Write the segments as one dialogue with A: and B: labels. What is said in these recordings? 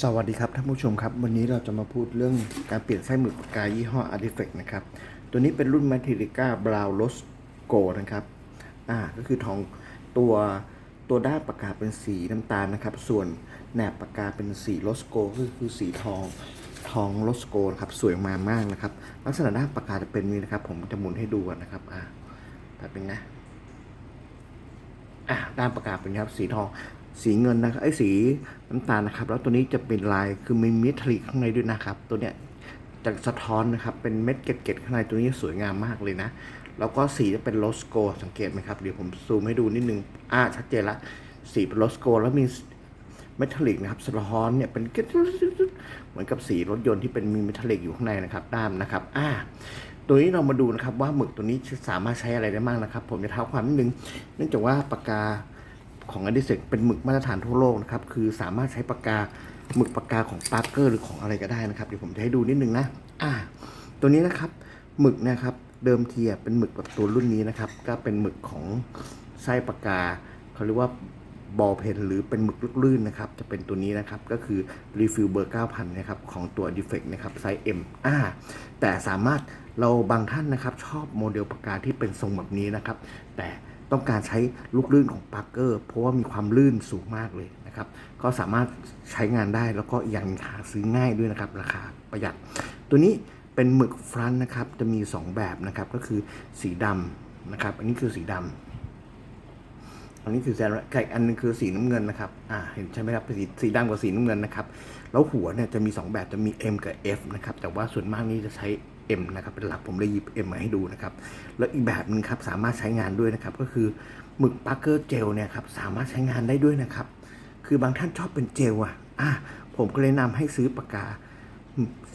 A: สวัสดีครับท่านผู้ชมครับ วันนี้เราจะมาพูดเรื่องการเปลี่ยนไส้หมึกปากกายี่ห้อ Artifact นะครับ ตัวนี้เป็นรุ่น Materica Brown Rose Gold นะครับอ่าก็คือทองตัวตัวด้านปากกาเป็นสีน้ำตาลนะครับ ส่วนแหนบปากกาเป็นสีโรสโกก็คือสีทองทองโรสโกนะครับสวยงามมากนะครับ ลักษณะด้านปากกาจะเป็นนี้นะครับ ผมจะหมุนให้ดูนะครับอ่าแบบนี้นะอะด้านประกาเป็นครับสีทอง สีเงินนะครับไอ้สีน้ำตาลนะครับ แล้วตัวนี้จะเป็นลายคือมีเมทัลลิกข้างในด้วยนะครับ ตัวเนี้ยจะสะท้อนนะครับเป็นเม็ดเกล็ดๆข้างในตัวนี้สวยงามมากเลยนะ แล้วก็สีจะเป็นโรสโกสังเกตไหมครับ เดี๋ยวผมซูมให้ดูนิดนึงอ่าชัดเจนละ สีเป็นโรสโกแล้วมีเมทัลลิกนะครับสะท้อนเนี่ยเป็นเหมือนกับสีรถยนต์ที่เป็นมีเมทัลลิกอยู่ข้างในนะครับด้ามนะครับอ่าตัวนี้เรามาดูนะครับว่าหมึกตัวนี้สามารถใช้อะไรได้บ้างนะครับ ผมจะเท้าความนิดนึง เนื่องจากว่าปากกา ของอดิเซกเป็นหมึกมาตรฐานทั่วโลกนะครับ คือสามารถใช้ปากกาหมึกปากกาของปาร์เกอร์หรือของอะไรก็ได้นะครับ เดี๋ยวผมจะให้ดูนิดนึงนะ อ่า ตัวนี้นะครับ หมึกนะครับ เดิมทีเป็นหมึกแบบตัวรุ่นนี้นะครับ ก็เป็นหมึกของไส้ปากกา เขาเรียกว่าบอลเพนหรือเป็นหมึกลูกลื่นนะครับ จะเป็นตัวนี้นะครับ ก็คือรีฟิลเบอร์ 9,000 นะครับ ของตัว Defect นะครับไซส์ M อ่า แต่สามารถเราบางท่านนะครับ ชอบโมเดลปากกาที่เป็นทรงแบบนี้นะครับ แต่ ต้องการใช้ลูกลื่นของปาร์เกอร์เพราะว่ามีความลื่นสูงมากเลยนะครับ ก็สามารถใช้งานได้แล้วก็อย่างหาซื้อง่ายด้วยนะครับ ราคาประหยัด ตัวนี้เป็นหมึกฟรันต์นะครับ จะมี 2 แบบนะครับ ก็คือสีดำนะครับ อันนี้คือสีดำอันนี้คือแซนไก่อันหนึงคือสีน้ำเงินนะครับ อ่า เห็นใช่ไหมครับเป็นสีสีดำกับสีน้ำเงินนะครับ แล้วหัวเนี่ยจะมี 2 แบบ จะมี M กับ F นะครับ แต่ว่าส่วนมากนี่จะใช้ M นะครับเป็นหลักผมเลยหยิบ M มาให้ดูนะครับแล้วอีกแบบหนึงครับสามารถใช้งานด้วยนะครับก็คือหมึกปาร์เกอร์เจลเนี่ยครับสามารถใช้งานได้ด้วยนะครับคือบางท่านชอบเป็นเจลอะอะผมก็เลยนำให้ซื้อปากกา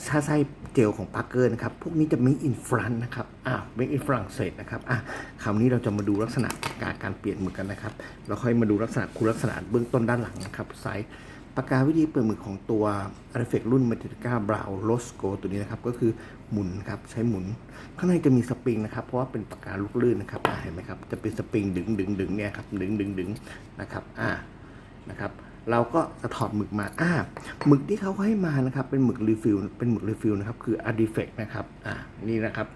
A: ถ้าไส้เจลของปาร์เกอร์นะครับ พวกนี้จะมีอินฟรันนะครับอ่าเมกอินฝรั่งเศสนะครับอะคราวนี้เราจะมาดูลักษณะการการเปลี่ยนหมึกกันนะครับ แล้วค่อยมาดูลักษณะคุณลักษณะเบื้องต้นด้านหลังนะครับไซส์ ปากกาวิธีเปลี่ยนหมึกของตัว a r t e f a c รุ่น m e t a l i c a Brown Rosco ตัวนี้นะครับ ก็คือหมุนครับ ใช้หมุน ข้างในจะมีสปริงนะครับ เพราะว่าเป็นปากกาลูกลื่นนะครับเห็นไหมครับ จะเป็นสปริงดึงดึงดึงเนี่ยครับ ดึงดึงดึงนะครับ อ่า นะครับ เราก็จะถอดหมึกมา อ่า หมึกที่เขาให้มานะครับ เป็นหมึกรีฟิล เป็นหมึกรีฟิลนะครับ คือ a d i f e c t นะครับ อ่า นี่นะครับ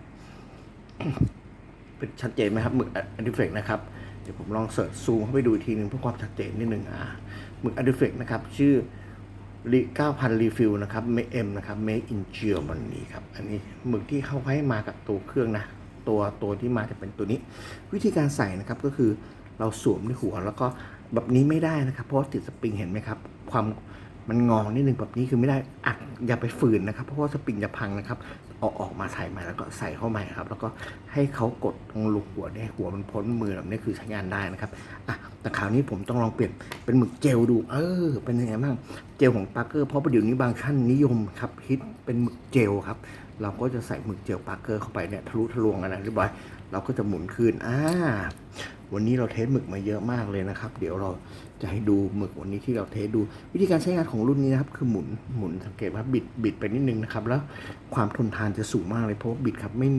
A: เป็นชัดเจนไหมครับ หมึก a d i f e c t นะครับ เดี๋ยวผมลองเสิร์ชซูมเข้าไปดูอีกทีหนึ่งเพื่อความชัดเจนนิดนึงอ่าหมึกอะดิเฟกนะครับ ชื่อ9,000รีฟิลนะครับเมเอ็มนะครับเมอินเจียมันนี่ครับ อันนี้หมึกที่เขาให้มากับตัวเครื่องนะ ตัวตัวที่มาจะเป็นตัวนี้ วิธีการใส่นะครับก็คือเราสวมที่หัวแล้วก็แบบนี้ไม่ได้นะครับ เพราะติดสปริงเห็นไหมครับ ความ มันงอนิดนึงแบบนี้คือไม่ได้อัดอย่าไปฝืนนะครับ เพราะว่าสปริงจะพังนะครับเอาออกมาใส่ใหม่แล้วก็ใส่เข้าใหม่ครับ แล้วก็ให้เขากดตรงลูกหัวเนี่ยหัวมันพ้นมือแบบนี้คือใช้งานได้นะครับอะแต่คราวนี้ผมต้องลองเปลี่ยนเป็นหมึกเจลดู เออ เป็นยังไงบ้างเจลของปาร์เกอร์เพราะประเดี๋ยวนี้บางท่านนิยมครับฮิตเป็นหมึกเจลครับ เราก็จะใส่หมึกเจลปาร์เกอร์เข้าไปเนี่ยทะลุทะลวงกันนะเรียบร้อยเราก็จะหมุนคืนอ่าวันนี้เราเทสหมึกมาเยอะมากเลยนะครับ เดี๋ยวเราจะให้ดูหมึกวันนี้ที่เราเทสดู วิธีการใช้งานของรุ่นนี้นะครับ คือหมุนหมุนสังเกตว่าบิดบิดไปนิดนึงนะครับ แล้วความทนทานจะสูงมากเลยเพราะบิดครับไม่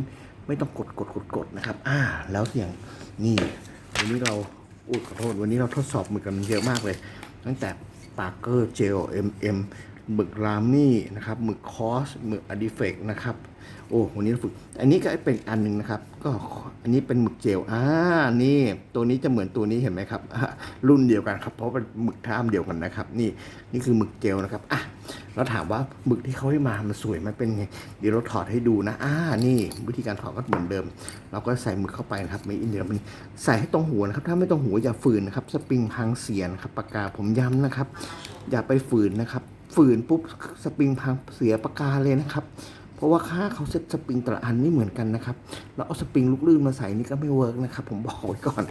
A: ไม่ต้องกดกดกดกดนะครับ อ่า แล้วอย่างนี่วันนี้เราอุดขอโทษวันนี้เราทดสอบหมึกกันเยอะมากเลย ตั้งแต่ปาร์เกอร์เจลเอ็มเอ็ม หมึกรามี่นะครับหมึกคอสหมึกอดิเฟกนะครับ โอ้วันนี้เราฝึก อันนี้ก็เป็นอันหนึ่งนะครับ ก็อันนี้เป็นหมึกเจลอ่านี่ ตัวนี้จะเหมือนตัวนี้เห็นไหมครับ รุ่นเดียวกันครับ เพราะเป็นหมึกท่ามเดียวกันนะครับ นี่นี่คือหมึกเจลนะครับอะเราถามว่าหมึกที่เขาให้มามันสวยไหมเป็นไงเดี๋ยวเราถอดให้ดูนะอ่านี่ วิธีการถอดก็เหมือนเดิม เราก็ใส่หมึกเข้าไปนะครับไม่อินเดียมันใส่ให้ตรงหัวนะครับ ถ้าไม่ตรงหัวอย่าฝืนนะครับ สปริงพังเสียนครับปากกาผมย้ำนะครับ อย่าไปฝืนนะครับ ฝืนปุ๊บสปริงพังเสียปากกาเลยนะครับ เพราะว่าค่าเขาเซ็ตสปริงแต่ละอันไม่เหมือนกันนะครับเราเอาสปริงลูกลื่นมาใส่นี่ก็ไม่เวิร์กนะครับ ผมบอกไว้ก่อน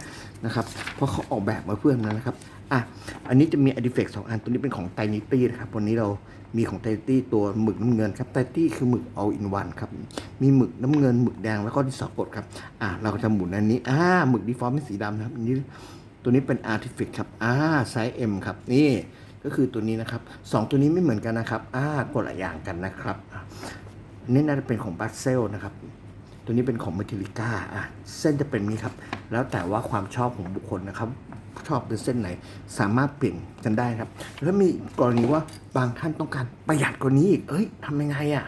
A: นะครับ เพราะเขาออกแบบมาเพื่อนั้นนะครับอะอันนี้จะมีอดิเฟกสองอันตัวนี้เป็นของไตนิตี้นะครับวันนี้เรามีของไตนิตี้ตัวหมึกน้ำเงินครับไตนิตี้คือหมึก all in one ครับมีหมึกน้ำเงินหมึกแดงแล้วก็ที่สอกดครับอะเราก็จะหมุนอันนี้อ่าหมึกดีฟอร์มเป็นสีดำนะครับอันนี้ตัวนี้เป็น artifact ครับอ่าไซส์ M ครับนี่ ก็คือตัวนี้นะครับสองตัวนี้ไม่เหมือนกันนะครับอ่าคนละอย่างกันนะครับนนี่น่าจะเป็นของบัสเซลนะครับ ตัวนี้เป็นของเมทิลิก้าอะเส้นจะเป็นนี้ครับ แล้วแต่ว่าความชอบของบุคคลนะครับ ชอบเป็นเส้นไหนสามารถเปลี่ยนกันได้ครับ แล้วมีกรณีว่าบางท่านต้องการประหยัดกว่านี้อีกเอ้ยทำยังไงอะ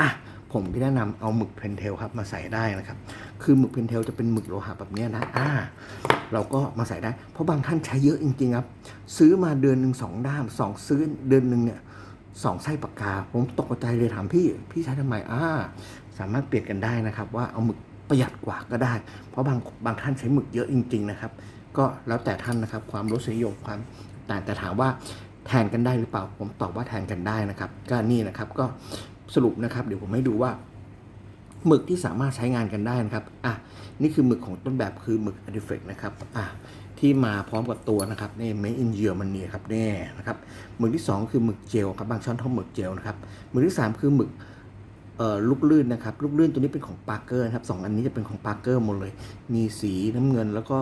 A: อะผมก็แนะนำเอาหมึกเพนเทลครับมาใส่ได้นะครับ คือหมึกเพนเทลจะเป็นหมึกโลหะแบบนี้นะอ่าเราก็มาใส่ได้ เพราะบางท่านใช้เยอะจริงๆครับ ซื้อมาเดือนหนึ่งสองด้ามสองซื้อเดือนหนึ่งเนี่ยสองไส้ปากกา ผมตกใจเลยถามพี่ พี่ใช้ทำไมอ่าสามารถเปลี่ยนกันได้นะครับ ว่าเอาหมึกประหยัดกว่าก็ได้ เพราะบางบางท่านใช้หมึกเยอะจริง ๆนะครับ ก็แล้วแต่ท่านนะครับความรสนิยมความแต่แต่ถามว่าแทนกันได้หรือเปล่า ผมตอบว่าแทนกันได้นะครับ ก็นี่นะครับก็สรุปนะครับ เดี๋ยวผมให้ดูว่า หมึกที่สามารถใช้งานกันได้นะครับ อะ นี่คือหมึกของต้นแบบคือหมึก a d i f e c t นะครับ อะ ที่มาพร้อมกับตัวนะครับนี่ made in Germany ครับนี่นะครับ หมึกที่ 2 คือหมึกเจลครับ บางช้อนท่าหมึกเจลนะครับ หมึกที่ 3 คือหมึกเอ่อลูกลื่นนะครับ ลูกลื่นตัวนี้เป็นของปาร์เกอร์นะครับสองอันนี้จะเป็นของปาร์เกอร์หมดเลย มีสีน้ำเงินแล้วก็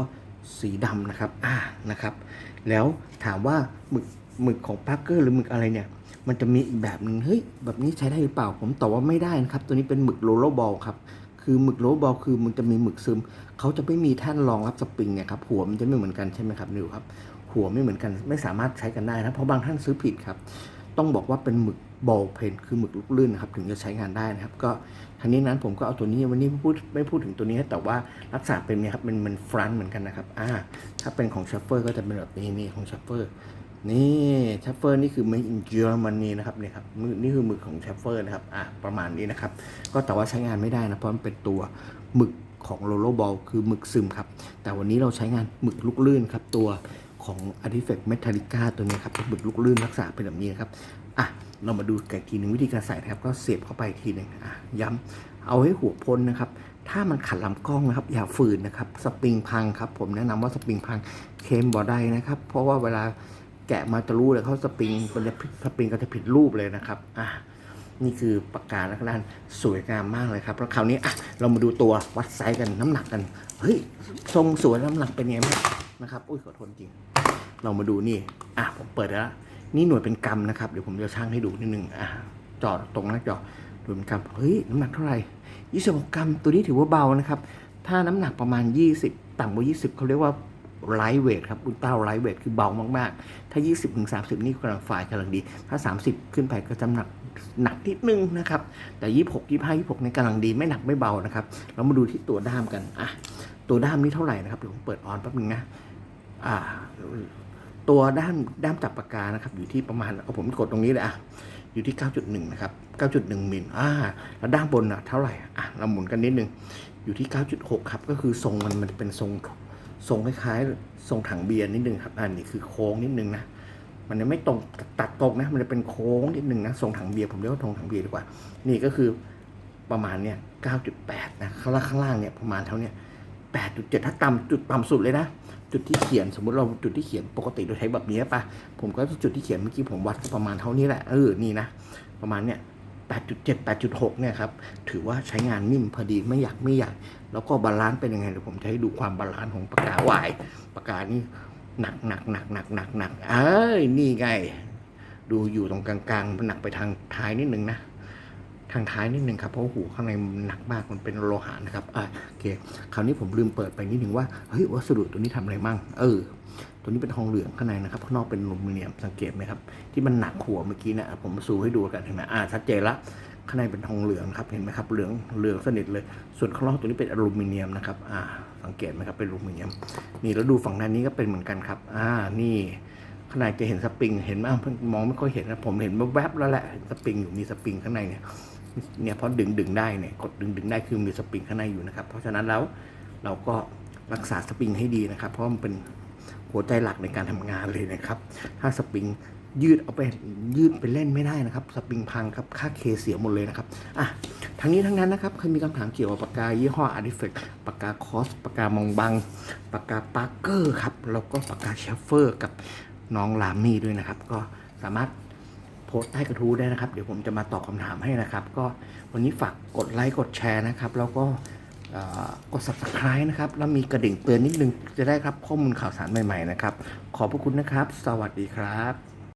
A: สีดำนะครับ อ่า นะครับ แล้วถามว่าหมึกหมึกของปาร์เกอร์หรือหมึกอะไรเนี่ย มันจะมีอีกแบบหนึ่งเฮ้ยแบบนี้ใช้ได้หรือเปล่า ผมตอบว่าไม่ได้นะครับ ตัวนี้เป็นหมึกโรลเลอร์บอลครับคือหมึกโรลบอลคือมันจะมีหมึกซึมเขาจะไม่มีแท่นรองรับสปริงเนี่ยครับหัวมันจะไม่เหมือนกันใช่ไหมครับนิวครับ หัวไม่เหมือนกันไม่สามารถใช้กันได้นะเพราะบางท่านซื้อผิดครับ ต้องบอกว่าเป็นหมึกบอลเพนคือหมึกลูกลื่นนะครับถึงจะใช้งานได้นะครับ ก็ทั้งนี้นั้นผมก็เอาตัวนี้วันนี้ไม่พูดไม่พูดถึงตัวนี้ แต่ว่าลักษณะเป็นเนี่ยครับมันมันฟรอนเหมือนกันนะครับอ่าถ้าเป็นของชัฟเฟอร์ก็จะเป็นแบบนี้นี่ของชัฟเฟอร์ นี่ชัฟเฟอร์นี่คือ made in Germany นะครับเนี่ยครับมือนี่คือหมึกของชัฟเฟอร์นะครับอะประมาณนี้นะครับ ก็แต่ว่าใช้งานไม่ได้นะเพราะมันเป็นตัวหมึกของโ o โลบอลคือหมึกซึมครับ แต่วันนี้เราใช้งานหมึกลูกลื่นครับ ตัวของ Artifact Metallica ตัวนี้ครับเป็นหมึกลูกลื่นลักษณะเป็นแบบนี้นครับอะเรามาดูกันอีกทีหนึ่งวิธีการใส่นะครับ ก็เสียบเข้าไปทีหนึ่งอะย้ำเอาให้หัวพ้นนะครับ ถ้ามันขัดลำกล้องนะครับ อย่าฝืนนะครับ สปริงพังครับ ผมแนะนำว่าสปริงพังเคมบอได้นะครับ เพราะว่าเวลา แกะมาจะรู้เลยเขาสปริงมันจะผิสปริงก็จะผิดรูปเลยนะครับอะนี่คือปากกาลักษณะสวยงามมากเลยครับ แล้วคราวนี้อะเรามาดูตัววัดไซส์กันน้ำหนักกัน เฮ้ย ทรงสวยน้ำหนักเป็นไงบ้างนะครับ อุ้ยขอโทษจริง เรามาดูนี่อะผมเปิดแล้ว นี่หน่วยเป็นกรัมนะครับ เดี๋ยวผมจะชั่งให้ดูนิดนึงอะจอดตรงน้าจอหน่วยเป็นกรัมเฮ้ย น้ำหนักเท่าไหร่26กรัม ตัวนี้ถือว่าเบานะครับ ถ้าน้ำหนักประมาณ 20 ต่ำกว่า 20เขาเรียกว่า ไลท์เวทครับอุลตร้าไลท์เวทคือเบามาก ๆ ถ้า 20ถึง30นี่กำลังฝ่ายกำลังดี ถ้า 30 ขึ้นไปก็จะหนักหนักนิดนึงนะครับ แต่ 26 25 26ในกำลังดีไม่หนักไม่เบานะครับ เรามาดูที่ตัวด้ามกันอะตัวด้ามนี่เท่าไหร่นะครับเดี๋ยวผมเปิดออนแป๊บนึงนะอ่าตัวด้านด้ามจับปากกานะครับ อยู่ที่ประมาณเอาผมกดตรงนี้เลยอะอยู่ที่ 9.1 นะครับ 9.1 มิลอ่าแล้วด้านบนอะเท่าไหร่อะเราหมุนกันนิดนึงอยู่ที่ 9.6 ครับ ก็คือทรงมันมันเป็นทรง ทรงคล้ายๆทรงถังเบียร์นิดนึงครับ อันนี้คือโค้งนิดนึงนะ มันยังไม่ตรงตัดตรงนะ มันจะเป็นโค้งนิดนึงนะ ทรงถังเบียร์ผมเรียกว่าทรงถังเบียร์ดีกว่า นี่ก็คือประมาณเนี่ย 9.8 นะข้างล่างข้างล่างเนี่ยประมาณเท่าเนี้ย8.7 ถ้าต่ำจุดต่ำสุดเลยนะ จุดที่เขียนสมมติเราจุดที่เขียนปกติเราใช้แบบนี้ปะผมก็จุดที่เขียนเมื่อกี้ผมวัดประมาณเท่านี้แหละ เออ นี่นะ ประมาณเนี้ย 8.7 8.6 เนี่ยครับ ถือว่าใช้งานนิ่มพอดีไม่อยากไม่อยาก แล้วก็บาลานซ์เป็นยังไงเดี๋ยวผมจะให้ดูความบาลานซ์ของปากกาวายปากกานี่หนักหนักหนักหนักหนักหนักเอ้ยนี่ไง ดูอยู่ตรงกลางๆมันหนักไปทางท้ายนิดนึงนะ ทางท้ายนิดนึงครับเพราะหูข้างในหนักมากมันเป็นโลหะนะครับอะโอเคคราวนี้ผมลืมเปิดไปนิดนึงว่าเฮ้ยวัสดุตัวนี้ทำอะไรมั่งเออ ตัวนี้เป็นทองเหลืองข้างในนะครับข้างนอกเป็นอลูมิเนียมสังเกตไหมครับ ที่มันหนักหัวเมื่อกี้นะผมซูให้ดูกันเห็นไหมอ่าชัดเจนละข้างในเป็นทองเหลืองครับเห็นไหมครับเหลืองเหลืองสนิทเลย ส่วนข้างนอกตัวนี้เป็นอลูมิเนียมนะครับอ่าสังเกตไหมครับเป็นอลูมิเนียม นี่แล้วดูฝั่งด้านนี้ก็เป็นเหมือนกันครับ อ่านี่ข้างในจะเห็นสปริงเห็นไหมมองไม่ค่อยเห็นนะผมเห็นแวบๆแล้วแหละสปริงอยู่มีสปริงข้างในเนี่ย เนี่ยเพอดึงดึงได้เนี่ยกดดึงดึงได้คือมีสปริงข้างในอยู่นะครับ เพราะฉะนั้นแล้วเราก็รักษาสปริงให้ดีนะครับ เพราะมันเป็นหัวใจหลักในการทำงานเลยนะครับ ถ้าสปริงยืดเอาไปยืดไปเล่นไม่ได้นะครับ สปริงพังครับค่าเคเสียหมดเลยนะครับอะทั้งนี้ทั้งนั้นนะครับเคยมีคำถามเกี่ยวกับปากกายี่ห้อ a r t i f a c t ปากกาคอสปากกามองบังปากกาปาร์เกอร์ครับแล้วก็ปากกาเชฟเฟอร์กับน้องลามี่ด้วยนะครับ ก็สามารถ โพสต์ใต้กระทู้ได้นะครับ เดี๋ยวผมจะมาตอบคำถามให้นะครับ ก็วันนี้ฝากกดไลค์กดแชร์นะครับ แล้วก็กด subscribe นะครับ แล้วมีกระดิ่งเตือนนิดนึงจะได้ครับข้อมูลข่าวสารใหม่ๆนะครับ ขอบพระคุณนะครับ สวัสดีครับ